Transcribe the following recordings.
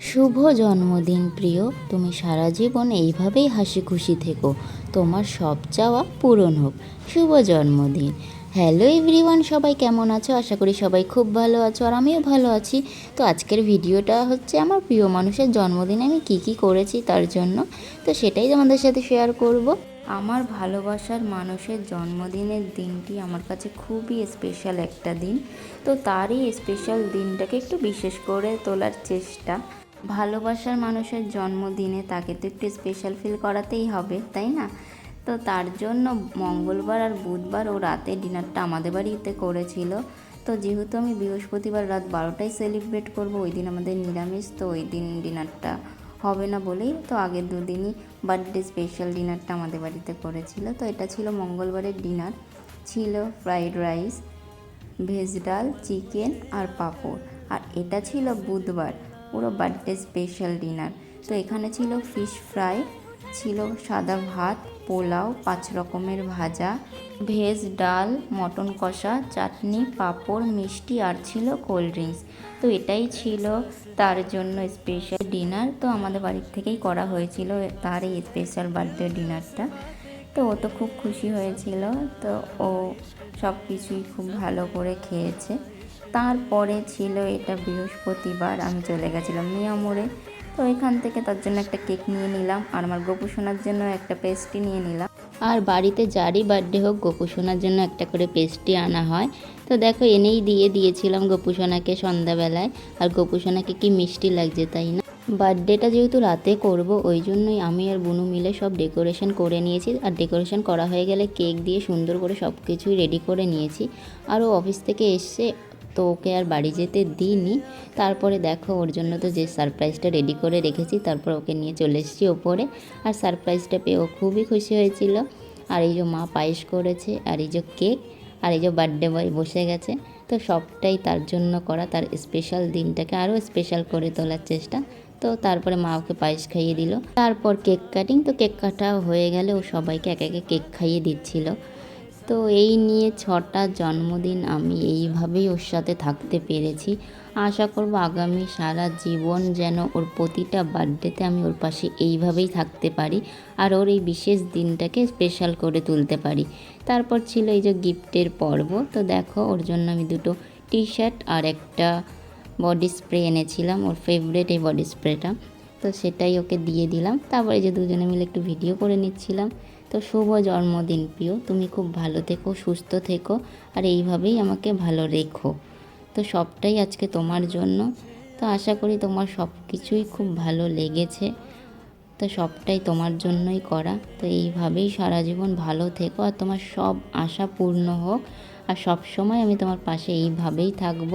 শুভ জন্মদিন, প্রিয়। তুমি সারা জীবন এইভাবেই হাসি খুশি থেকো। তোমার সব চাওয়া পূরণ হোক। শুভ জন্মদিন। হ্যালো এভরিওয়ান, সবাই কেমন আছো? আশা করি সবাই খুব ভালো আছো আর আমিও ভালো আছি। তো আজকের ভিডিওটা হচ্ছে আমার প্রিয় মানুষের জন্মদিনে। আমি কি কি করেছি তার জন্য? তো সেটাই তোমাদের সাথে শেয়ার করব। আমার ভালোবাসার মানুষের জন্মদিনের দিনটি আমার কাছে খুবই স্পেশাল একটা দিন। তো তারই স্পেশাল দিনটাকে একটু বিশেষ করে তোলার চেষ্টা। ভালোবাসার মানুষের জন্মদিনে তাকে তো একটু স্পেশাল ফিল করাতেই হবে, তাই না? তো তার জন্য মঙ্গলবার আর বুধবার ও রাতে ডিনারটা আমাদের বাড়িতে করেছিল। তো যেহেতু আমি বৃহস্পতিবার রাত বারোটায় সেলিব্রেট করব, ওই দিন আমাদের নিরামিষ, তো ওই দিন ডিনারটা হবে না বলেই তো আগের দুদিনই বার্থডে স্পেশাল ডিনারটা আমাদের বাড়িতে করেছিল। তো এটা ছিল মঙ্গলবারের ডিনার, ছিল ফ্রাইড রাইস ভেজ ডাল চিকেন আর পাঁপড়। আর এটা ছিল বুধবার পুরো বার্থডে স্পেশাল ডিনার তো এখানে ছিল ফিশ ফ্রাই ছিল সাদা ভাত, পোলাও, পাঁচ রকমের ভাজা, ভেজ ডাল, মটন কষা, চাটনি, পাঁপড়, মিষ্টি আর ছিল কোল্ড ড্রিঙ্কস তো এটাই ছিল তার জন্য স্পেশাল ডিনার তো আমাদের বাড়ির থেকেই করা হয়েছিল তার এই স্পেশাল বার্থডে ডিনারটা তো ও তো খুব খুশি হয়েছিল। তো ও সব কিছুই খুব ভালো করে খেয়েছে। তারপরে ছিল এটা বৃহস্পতিবার, আমি চলে গেছিলাম মিয়ামোড়ে তো এখান থেকে তার জন্য একটা কেক নিয়ে নিলাম আর আমার গোপুসোনার জন্য একটা পেস্ট্রি নিয়ে নিলাম। আর বাড়িতে যারই বার্থডে হোক, গোপুসোনার জন্য একটা করে পেস্ট্রি আনা হয়। তো দেখো, এনেই দিয়ে দিয়েছিলাম গোপুসোনাকে সন্ধ্যাবেলায়। আর গোপুসোনাকে কি মিষ্টি লাগছে তাই না? বার্থডেটা যেহেতু রাতে করব, ওই জন্যই আমি আর বুনু মিলে সব ডেকোরেশন করে নিয়েছি। আর ডেকোরেশন করা হয়ে গেলে কেক দিয়ে সুন্দর করে সব কিছুই রেডি করে নিয়েছি। আর ও অফিস থেকে এসে তো ওকে আর বাড়ি যেতে দিইনি। তারপরে দেখো, ওর জন্য তো যে সারপ্রাইজটা রেডি করে রেখেছি, তারপর ওকে নিয়ে চলে এসেছি ওপরে। আর সারপ্রাইজটা পেয়ে ও খুবই খুশি হয়েছিল। আর এই যে মা পায়েস করেছে, আর এই যে কেক, আর এই যে বার্থডে বয় বসে গেছে। তো সবটাই তার জন্য করা, তার স্পেশাল দিনটাকে আরও স্পেশাল করে তোলার চেষ্টা। তো তারপরে মা ওকে পায়েস খাইয়ে দিল। তারপর কেক কাটিং তো কেক কাটা হয়ে গেলে ও সবাইকে এক একে কেক খাইয়ে দিচ্ছিল। তো এই নিয়ে ছটা জন্মদিন আমি এইভাবেই ওর সাথে থাকতে পেরেছি। আশা করব আগামী সারা জীবন যেন ওর প্রতিটা বার্থডেতে আমি ওর পাশে এইভাবেই থাকতে পারি আর ওর এই বিশেষ দিনটাকে স্পেশাল করে তুলতে পারি। তারপর ছিল এই যে গিফটের পর্ব। তো দেখো, ওর জন্য আমি দুটো টি শার্ট আর একটা বডি স্প্রে এনেছিলাম, ওর ফেভারেট এই বডি স্প্রেটা তো সেটাই ওকে দিয়ে দিলাম। তারপরে যে দুজনে মিলে একটু ভিডিও করে নিচ্ছিলাম। তো শুভ জন্মদিন, প্রিয়। তুমি খুব ভালো থেকো, সুস্থ থেকো, আর এইভাবেই আমাকে ভালো রেখো। তো সবটাই আজকে তোমার জন্য। তো আশা করি তোমার সব কিছুই খুব ভালো লেগেছে। তো সবটাই তোমার জন্যই করা। তো এইভাবেই সারা জীবন ভালো থেকো, আর তোমার সব আশা পূর্ণ হোক। আর সব সময় আমি তোমার পাশে এইভাবেই থাকব।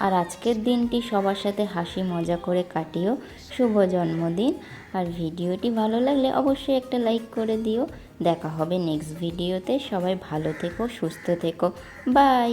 আর আজকের দিনটি সবার সাথে হাসি মজা করে কাটিও। শুভ জন্মদিন। আর ভিডিওটি ভালো লাগলে অবশ্যই একটা লাইক করে দিও। দেখা হবে নেক্সট ভিডিওতে। সবাই ভালো থেকো, সুস্থ থেকো। বাই!